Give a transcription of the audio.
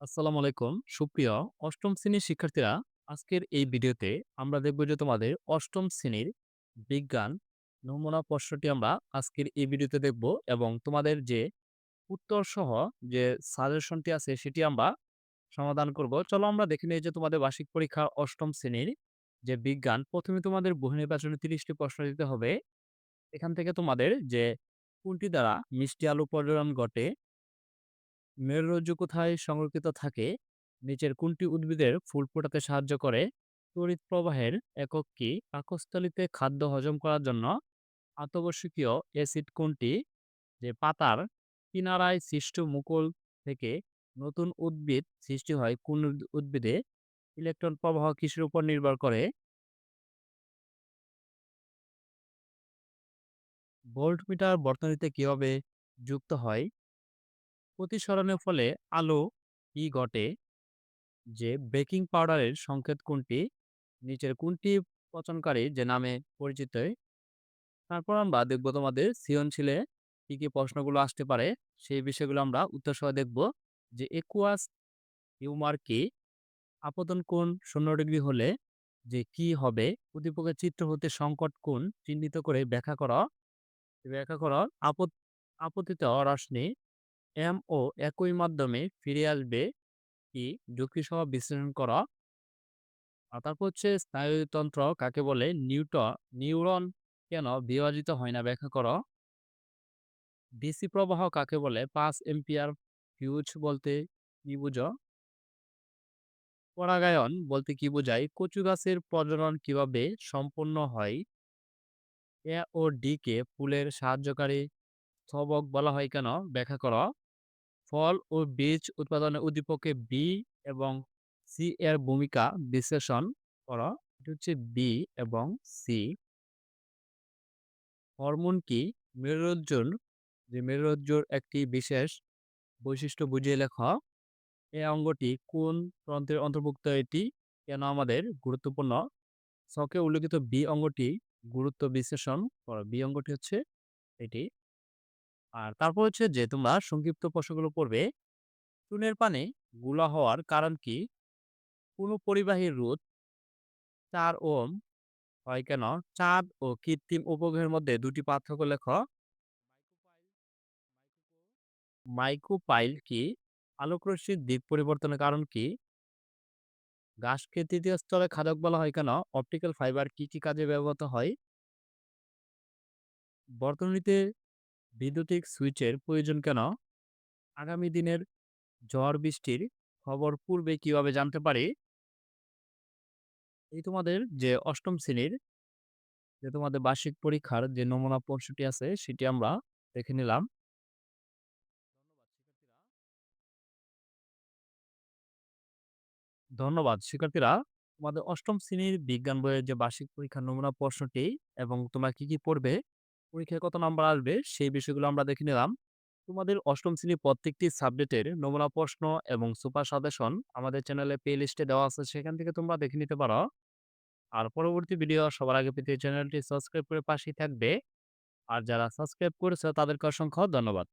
আসসালামু আলাইকুম। সুপ্রিয় অষ্টম শ্রেণির শিক্ষার্থীরা, আজকের এই ভিডিওতে আমরা দেখব যে তোমাদের অষ্টম শ্রেণির বিজ্ঞান নমুনা প্রশ্নটি আমরা আজকের এই ভিডিওতে দেখব এবং তোমাদের যে উত্তর সহ যে সাজেশনটি আছে সেটি আমরা সমাধান করব। চলো আমরা দেখে নিই যে তোমাদের বার্ষিক পরীক্ষা অষ্টম শ্রেণির যে বিজ্ঞান, প্রথমে তোমাদের বহু নির্বাচনে তিরিশটি প্রশ্ন দিতে হবে। এখান থেকে তোমাদের যে কোনটি দ্বারা মিষ্টি আলু পর্যটন ঘটে মেরুরজ্জু কোথায় সংরক্ষিত থাকে? নিচের কোনটি উদ্ভিদের ফুল ফোটাতে সাহায্য করে? তড়িৎ প্রবাহের একক কি? পাকস্থলীতে খাদ্য হজম করার জন্য আত্যাবশ্যকীয় অ্যাসিড কোনটি? যে পাতার কিনারায় সৃষ্ট মুকুল থেকে নতুন উদ্ভিদ সৃষ্টি হয় কোন উদ- উদ্ভিদে? ইলেকট্রন প্রবাহ কিসের উপর নির্ভর করে? ভোল্টমিটার বর্তনীতে কীভাবে যুক্ত হয়? প্রতিসরণের ফলে আলো কি ঘটে? যে বেকিং পাউডারের সংকেত কোনটি? নিচের কোনটি পচনকারী যে নামে পরিচিত? তারপর আমরা দেখব তোমাদের সৃজনশীলে কি, কি প্রশ্নগুলো আসতে পারে সেই বিষয়গুলো আমরা উত্তর সহ দেখব। যে একুয়াস হিউমার কি? আপতন কোণ শূন্য ডিগ্রি হলে যে কি হবে? প্রতিপক্ষের চিত্র হতে সংকট কোণ চিহ্নিত করে ব্যাখ্যা করা। ব্যাখ্যা করা আপত আপতিত রশ্মি এম ও একই মাধ্যমে ফিরে আসবে কি? যুক্তি সহ বিশ্লেষণ করা। আর তারপর হচ্ছে স্নায়ুতন্ত্র কাকে বলে? নিউট, নিউরন কেন বিভাজিত হয় না ব্যাখ্যা করো। ডিসি প্রবাহ কাকে বলে? পাঁচ এম্পিয়ার ফিউজ বলতে কি বুঝো? পরাগায়ন বলতে কি বোঝায়? কচু গাছের প্রজনন কীভাবে সম্পন্ন হয়? এ ও ডি কে ফুলের সাহায্যকারী স্তবক বলা হয় কেন? ব্যাখ্যা করো। ফল ও বীজ উৎপাদনে উদ্দীপকে বি এবং সি এর ভূমিকা বিশ্লেষণ করো। এটা হচ্ছে বি এবং সি। হরমোন কি? মেরুরজ্জুর যে মেরুরজ্জুর একটি বিশেষ বৈশিষ্ট্য বুঝিয়ে লেখ। এই অঙ্গটি কোন তন্ত্রের অন্তর্ভুক্ত এটি? কেন আমাদের গুরুত্বপূর্ণ? ছকে উল্লেখিত বি অঙ্গটি গুরুত্ব বিশ্লেষণ করো। বি অঙ্গটি হচ্ছে এটি। আর তারপর হচ্ছে যে তোমরা সংক্ষিপ্ত প্রশ্নগুলো পড়বে। চুনের পানি গুলা হওয়ার কারণ কি? কোনো পরিবাহীর রোধ চার ওম হয় কেন? চাঁদ ও কৃত্রিম উপগ্রহের মধ্যে দুটি পার্থক্য লেখ। মাইক্রোপাইল কি? আলোকরশ্মির দিক পরিবর্তনের কারণ কি? ঘাসকে তৃতীয় স্তরে খাদক বলা হয় কেন? অপটিক্যাল ফাইবার কি, কি কাজে ব্যবহৃত হয়? বর্তনীতে বৈদ্যুতিক সুইচের প্রয়োজন কেন? আগামী দিনের ঝড় বৃষ্টির খবর পূর্বে কীভাবে জানতে পারি? এই তোমাদের যে অষ্টম শ্রেণির যে তোমাদের বার্ষিক পরীক্ষার যে নমুনা প্রশ্নটি আছে সেটি আমরা দেখে নিলাম। ধন্যবাদ শিক্ষার্থীরা। তোমাদের অষ্টম শ্রেণির বিজ্ঞান বইয়ের যে বার্ষিক পরীক্ষার নমুনা প্রশ্নটি এবং তোমরা কি, কি পড়বে, পরীক্ষায় কত নাম্বার আসবে, সেই বিষয়গুলো আমরা দেখে নিলাম। তোমাদের অষ্টম শ্রেণির প্রত্যেকটি সাবজেক্টের নমুনা প্রশ্ন এবং সুপার সাজেশন আমাদের চ্যানেলে প্লে লিস্টে দেওয়া আছে, সেখান থেকে তোমরা দেখে নিতে পারো। আর পরবর্তী ভিডিও সবার আগে পেতে চ্যানেলটি সাবস্ক্রাইব করে পাশেই থাকবে। আর যারা সাবস্ক্রাইব করেছে তাদেরকে অসংখ্য ধন্যবাদ।